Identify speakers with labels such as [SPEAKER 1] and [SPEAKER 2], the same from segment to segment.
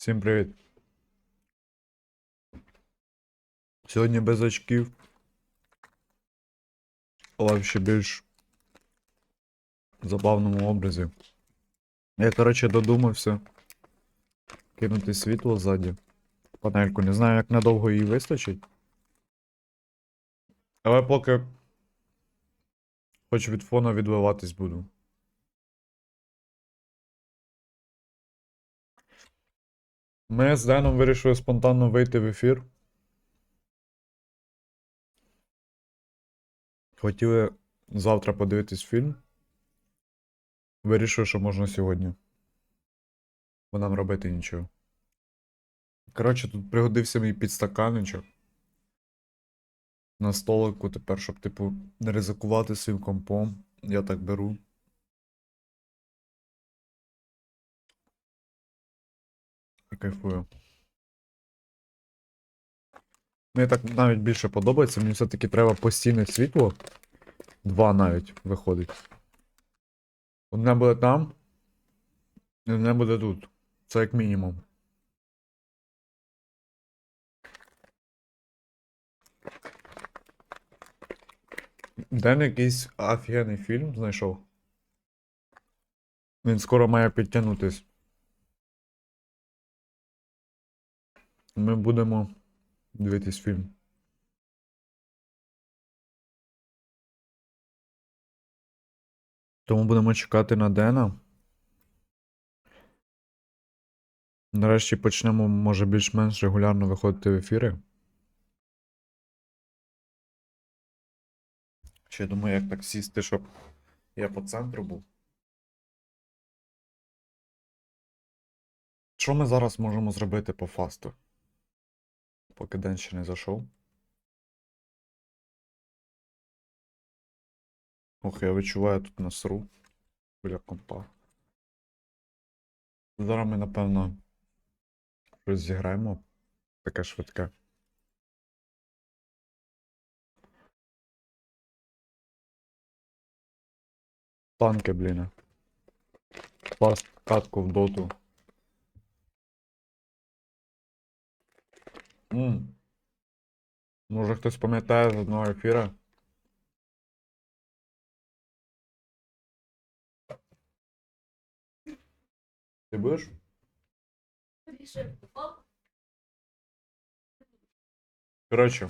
[SPEAKER 1] Всім привіт. Сьогодні без очків. Але в ще більш забавному образі. Я, коротше, додумався кинути світло ззаді. Панельку. Не знаю, як надовго її вистачить. Але поки хоч від фона відбиватись буду. Ми з Деном вирішили спонтанно вийти в ефір. Хотіли завтра подивитись фільм. Вирішив, що можна сьогодні. Бо нам робити нічого. Коротше, тут пригодився мій підстаканничок. На столику тепер, щоб, типу, не ризикувати своїм компом. Я так беру. Кайфую. Мені так навіть більше подобається, мені все-таки треба постійне світло. Два навіть виходить. Одне буде там, і одне буде тут. Це як мінімум. Ден якийсь офігенний фільм знайшов. Він скоро має підтягнутись. Ми будемо дивитись фільм. Тому будемо чекати на Дена. Нарешті почнемо, може, більш-менш регулярно виходити в ефіри. Ще думаю, як так сісти, щоб я по центру був. Що ми зараз можемо зробити по фасту? Поки день ще не зайшов. Ох, я відчуваю тут насру біля компа. Зараз ми, напевно, щось зіграємо. Таке швидке. Танки, блін. Паст катку в доту. М. Може хтось пам'ятає з одного ефіра? Ти будеш? Коротше,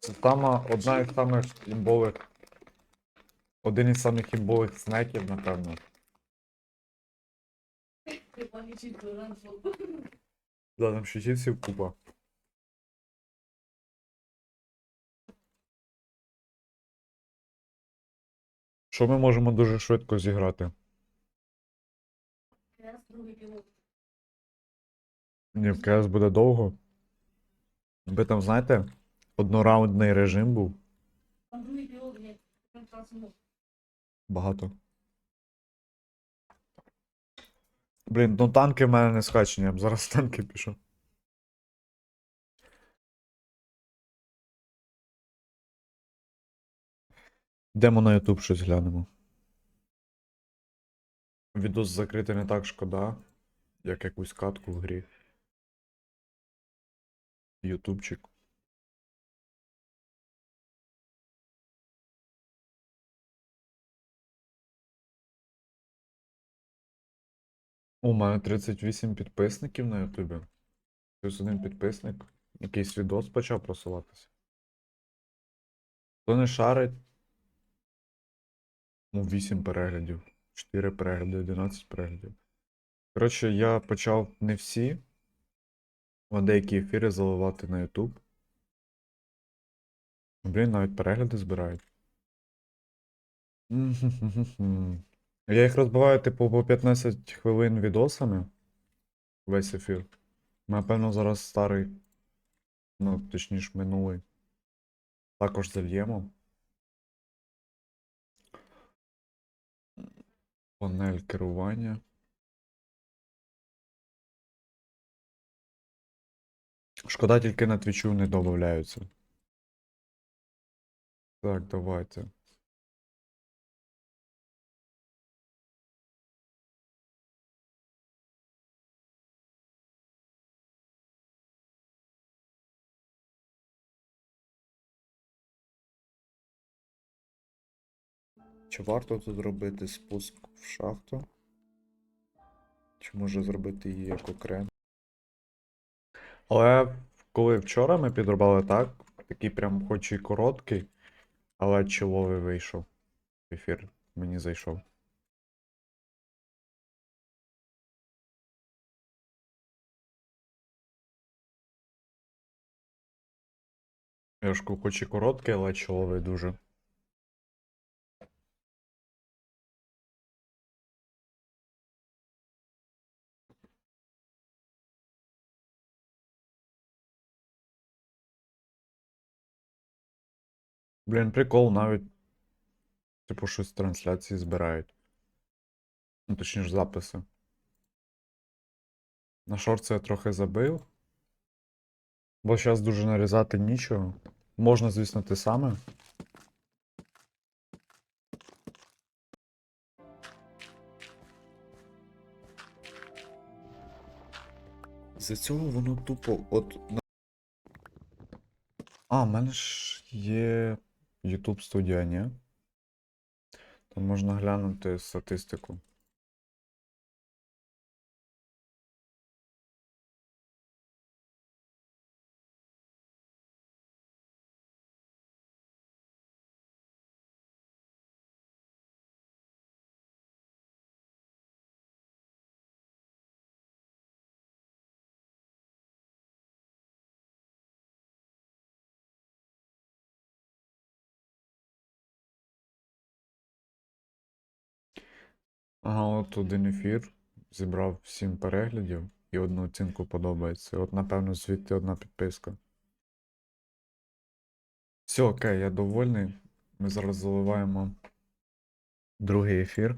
[SPEAKER 1] це сама одна із самих імбових. Один із самих імбових снеків, напевно. Да, там ще чіпсів купа. Що ми можемо дуже швидко зіграти? Ні, в КС буде довго. Ви там знаєте, однораундний режим був. Багато. Блін, ну танки в мене не скачені, я б зараз танки пішов. Йдемо на YouTube щось глянемо. Відос закрити не так шкода, як якусь катку в грі. Ютубчик. У мене 38 підписників на Ютубі. Плюс один підписник. Якийсь відос почав просуватися. Хто не шарить. Ну, 8 переглядів. 4 перегляди, 11 переглядів. Коротше, я почав не всі, а деякі ефіри заливати на YouTube. Блін, навіть перегляди збирають. Я їх розбиваю, типу, по 15 хвилин відосами. Весь ефір. Напевно, зараз старий. Ну, точніше, минулий. Також зальємо. Панель керування. Шкода, тільки на твічу не додаються. Так, давайте. Чи варто тут робити спуск в шахту? Чи може зробити її як окремо? Але коли вчора ми підробили так, такий прям хоч і короткий, але чоловий вийшов. Ефір мені зайшов. Я хоч і короткий, але чоловий дуже. Блін, прикол, навіть. Типу, щось трансляції збирають. Ну, точніше, записи. На шорт я трохи забив. Бо зараз дуже нарізати нічого. Можна, звісно, те саме. За цього воно тупо от. А, в мене ж є YouTube студія, ні? Там можна глянути статистику. Ага, от один ефір зібрав 7 переглядів і одну оцінку подобається. От, напевно, звідти одна підписка. Все, окей, я довольний. Ми зараз заливаємо другий ефір.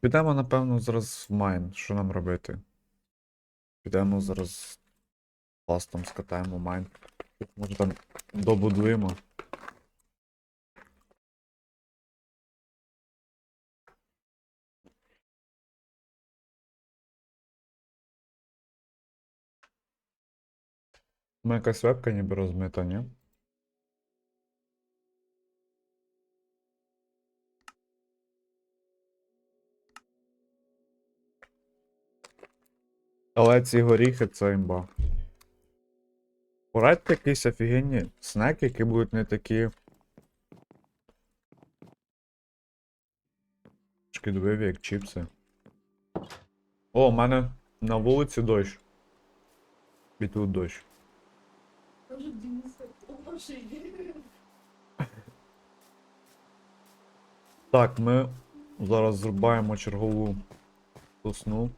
[SPEAKER 1] Підемо, напевно, зараз в майн. Що нам робити? Підемо зараз пластом скатаємо майн. Може там добудуємо. У мене якась вебка ніби розмита, ні? Але ці горіхи це імба. Порадьте якісь офігенні снеки, які будуть не такі. Шкідливі, як чіпси. О, у мене на вулиці дощ. І тут дощ.
[SPEAKER 2] Тоже Дениса в машине.
[SPEAKER 1] Так, ми зараз зрубаємо чергову сосну.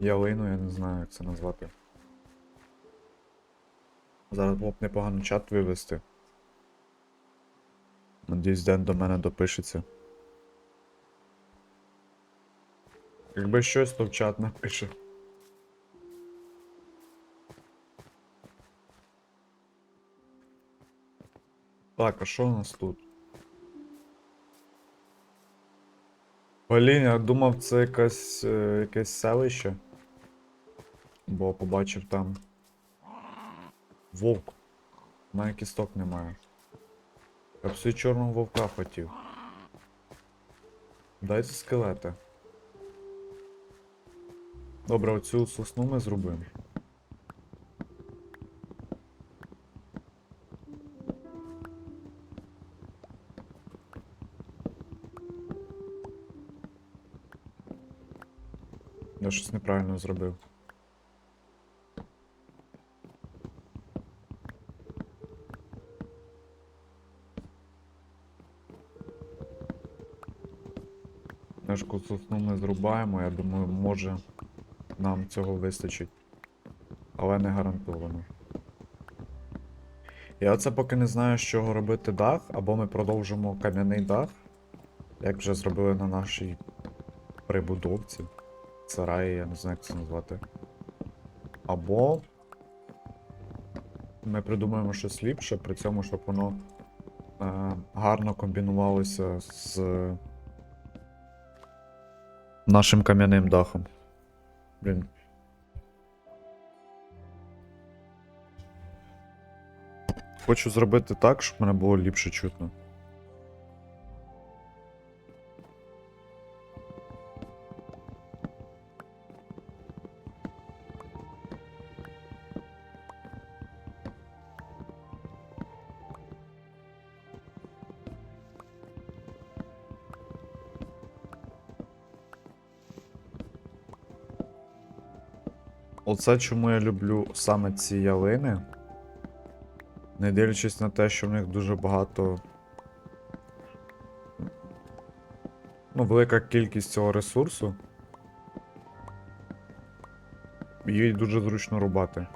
[SPEAKER 1] Ялину, я не знаю, як це назвати. Зараз було б непогано чат вивести. Надіюсь, Ден до мене допишеться. Якби щось, то в чат напише. Так, а що у нас тут? Блін, я думав, це якась, е, якесь селище. Бо побачив там. Вовк. У мене кісток немає. Я б собі чорного вовка хотів. Дайте скелети. Добре, оцю сосну ми зробимо. Я щось неправильно зробив. Нешку сосну ми зрубаємо, я думаю, може нам цього вистачить. Але не гарантовано. Я оце поки не знаю, з чого робити дах, або ми продовжимо кам'яний дах, як вже зробили на нашій прибудовці. Сараї, я не знаю, як це назвати. Або ми придумаємо щось ліпше, при цьому, щоб воно е, гарно комбінувалося з нашим кам'яним дахом. Блін. Хочу зробити так, щоб мене було ліпше чутно. Оце чому я люблю саме ці ялини. Не дивлячись на те, що в них дуже багато. Ну, велика кількість цього ресурсу. Її дуже зручно рубати.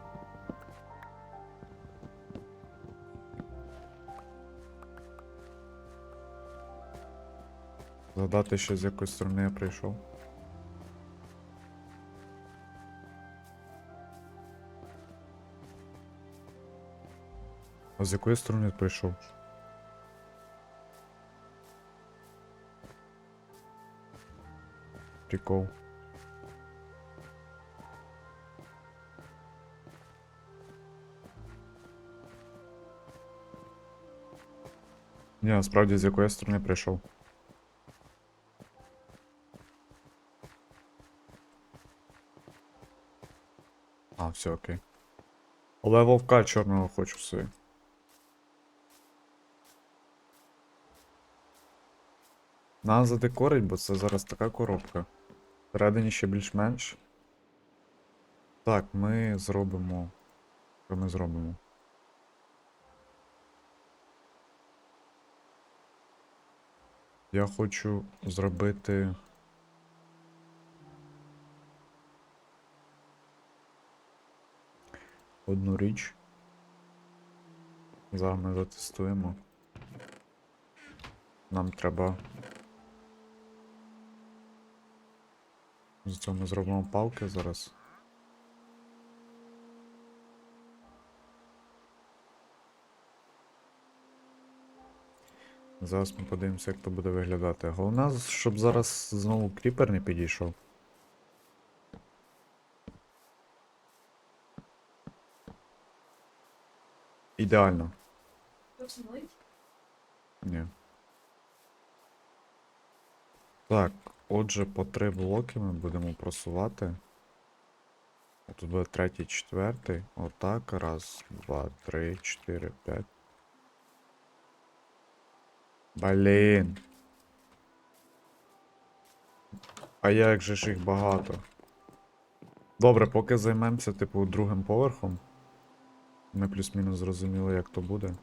[SPEAKER 1] Згадати, що з якої сторони я прийшов. А з якої сторони ти прийшов? Прикол. Ні, насправді з якої сторони прийшов. А, все окей. Але вовка чорного хочу собі. Нас задекорить, бо це зараз така коробка. Всередині ще більш-менш. Так, ми зробимо. Що ми зробимо? Я хочу зробити. Одну річ. Зараз ми затестуємо. Нам треба. З цього ми зробимо палки зараз. Зараз ми подивимося, як то буде виглядати. Головне, щоб зараз знову кріпер не підійшов. Ідеально. Ні. Так, отже, по три блоки ми будемо просувати. Тут буде третій, четвертий. Отак. Раз, два, три, чотири, п'ять. Блін. А як же ж їх багато? Добре, поки займемося, типу, другим поверхом. Ми плюс-мінус зрозуміли, як то буде.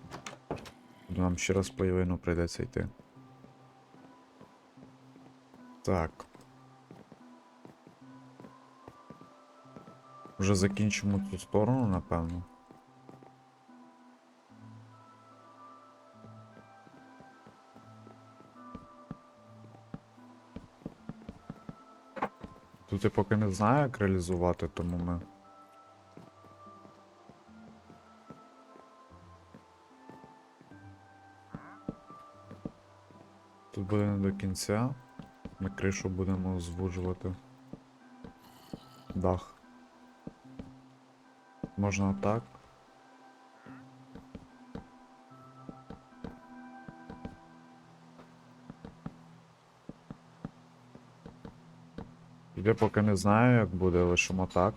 [SPEAKER 1] Нам ще раз по Євину прийдеться йти. Так. Вже закінчимо цю сторону, напевно. Тут я поки не знаю, як реалізувати, тому ми. Тут буде не до кінця. Ми кришу будемо звужувати. Дах. Можна отак. Я поки не знаю, як буде, лишимо так.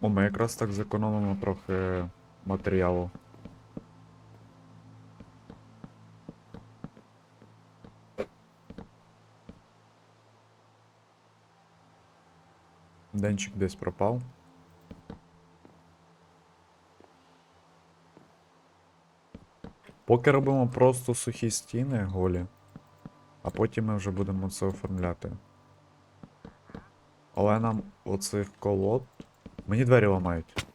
[SPEAKER 1] О, ми якраз так зекономимо трохи матеріалу. Денчик десь пропав. Поки робимо просто сухі стіни голі, а потім ми вже будемо це оформляти. Але нам оцих колод. Мені двері ламають.